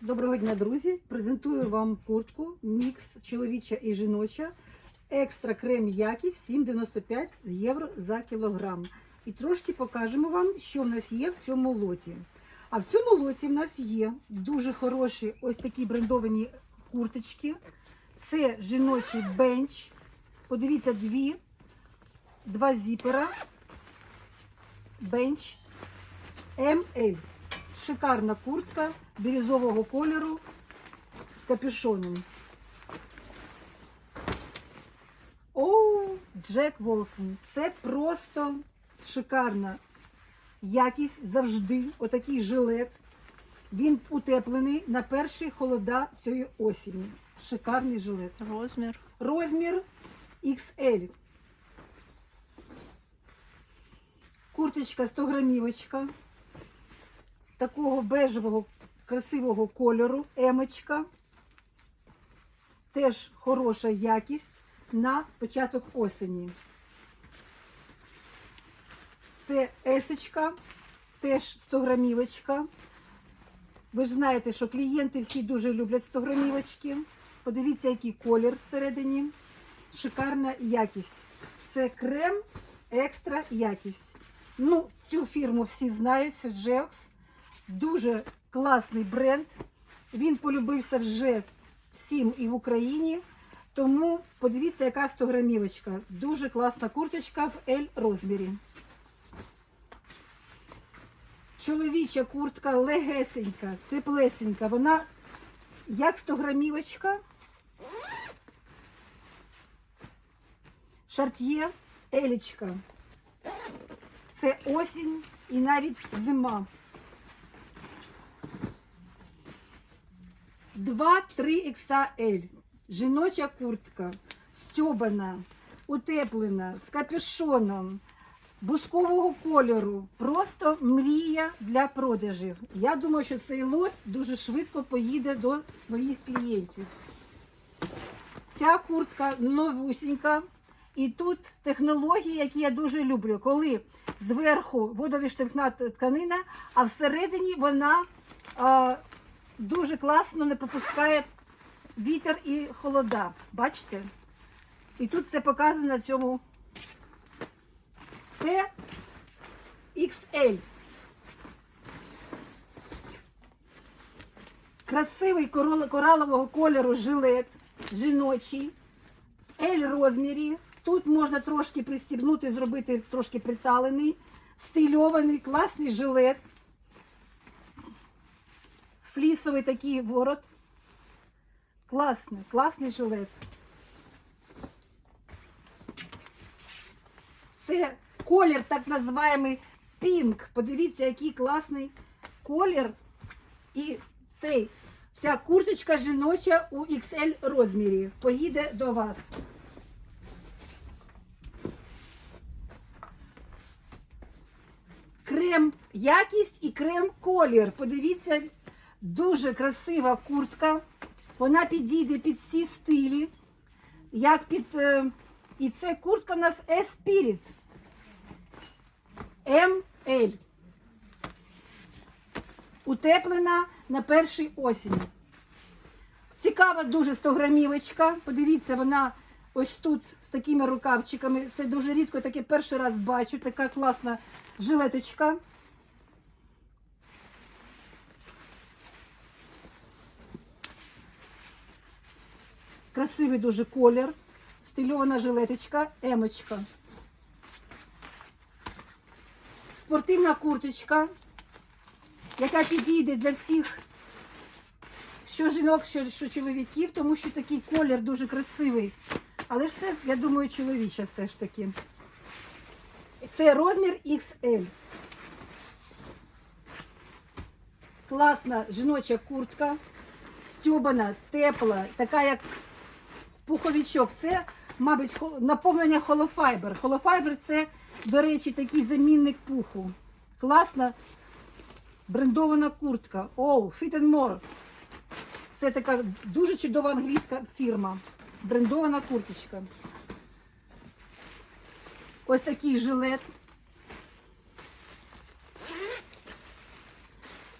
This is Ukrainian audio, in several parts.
Доброго дня, друзі! Презентую вам куртку мікс чоловіча і жіноча. Екстра крем якість 7,95 євро за кілограм. І трошки покажемо вам, що в нас є в цьому лоті. А в цьому лоті в нас є дуже хороші ось такі брендовані курточки. Це жіночий бенч. Подивіться, дві, два зіпера. Бенч ML. Шикарна куртка бірюзового кольору з капюшоном. Оу, Джек Волсон. Це просто шикарна якість завжди. Отакий жилет. Він утеплений на перші холода цієї осені. Шикарний жилет. Розмір. Розмір XL. Курточка 100 грамівочка. Такого бежевого красивого кольору. Емочка. Теж хороша якість на початок осені. Це есочка, теж 100 грамівочка. Ви ж знаєте, що клієнти всі дуже люблять 100 грамівочки. Подивіться, який колір всередині. Шикарна якість. Це крем екстра якість. Ну, цю фірму всі знають, це Geox. Дуже класний бренд. Він полюбився вже всім і в Україні. Тому подивіться, яка 100 грамівочка. Дуже класна курточка в L розмірі. Чоловіча куртка легесенька, теплесенька. Вона як 100 грамівочка. Шарт'є елічка. Це осінь і навіть зима. 2-3 XL. Жіноча куртка. Стьобана, утеплена, з капюшоном, бускового кольору. Просто мрія для продажів. Я думаю, що цей лот дуже швидко поїде до своїх клієнтів. Ця куртка новусінька. І тут технології, які я дуже люблю, коли зверху водовіштовхна тканина, а всередині вона е, дуже класно не пропускає вітер і холода. Бачите? І тут це показано на цьому. Це XL. Красивий коралового кольору жилет жіночий. L розмірі. Тут можна трошки пристібнути, зробити трошки приталений, стильований, класний жилет. Флісовий такий ворот. Класний, класний жилет. Це колір так називаємий пінк. Подивіться, який класний колір. І цей, ця курточка жіноча у XL розмірі. Поїде до вас. Крем якість і крем колір. Подивіться, дуже красива куртка. Вона підійде під всі стилі. Як під. е, і це куртка у нас Esprit. ML. Утеплена на перший осінь. Цікава дуже 100 грамівочка. Подивіться, вона ось тут з такими рукавчиками. Це дуже рідко таке перший раз бачу. Така класна жилеточка. Красивий дуже колір. Стильована жилеточка, емочка. Спортивна курточка, яка підійде для всіх, що жінок, що, що чоловіків, тому що такий колір дуже красивий. Але ж це, я думаю, чоловіча все ж таки. Це розмір XL. Класна жіноча куртка, стьобана, тепла, така як пуховичок. Це, мабуть, наповнення холофайбер. Холофайбер це, до речі, такий замінник пуху. Класна брендована куртка. Оу, Fit and More. Це така дуже чудова англійська фірма. Брендована курточка. Ось такий жилет.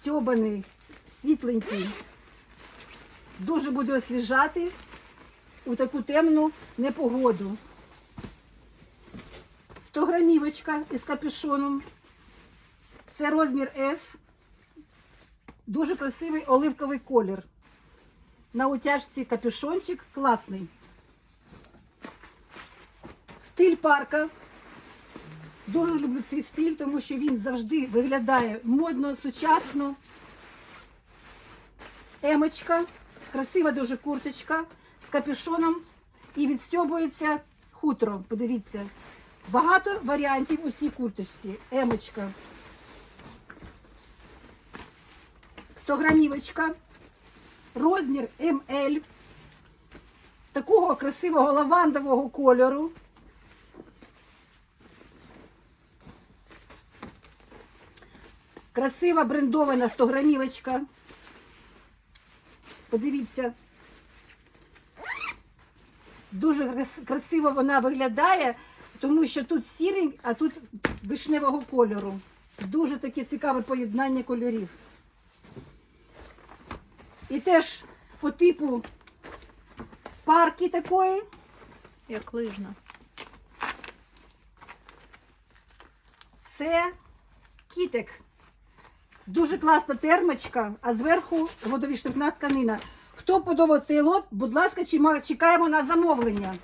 стьобаний, світленький. Дуже буде освіжати у таку темну непогоду. 100 грамівочка із капюшоном. Це розмір S. Дуже красивий оливковий колір. На утяжці капюшончик класний. Стиль парка. Дуже люблю цей стиль, тому що він завжди виглядає модно, сучасно. Емочка, красива дуже курточка з капюшоном і відстьобується хутро. Подивіться. Багато варіантів у цій курточці. Емочка. 100 грамівочка. Розмір МЛ. Такого красивого лавандового кольору. Красива брендована 100 грамівочка. Подивіться. Дуже красиво вона виглядає, тому що тут сірий, а тут вишневого кольору. Дуже таке цікаве поєднання кольорів. І теж по типу парки такої. Як лижна. Це кітик. Дуже класна термочка, а зверху водовідштовхна тканина. Хто подобав цей лот, будь ласка, чекаємо на замовлення.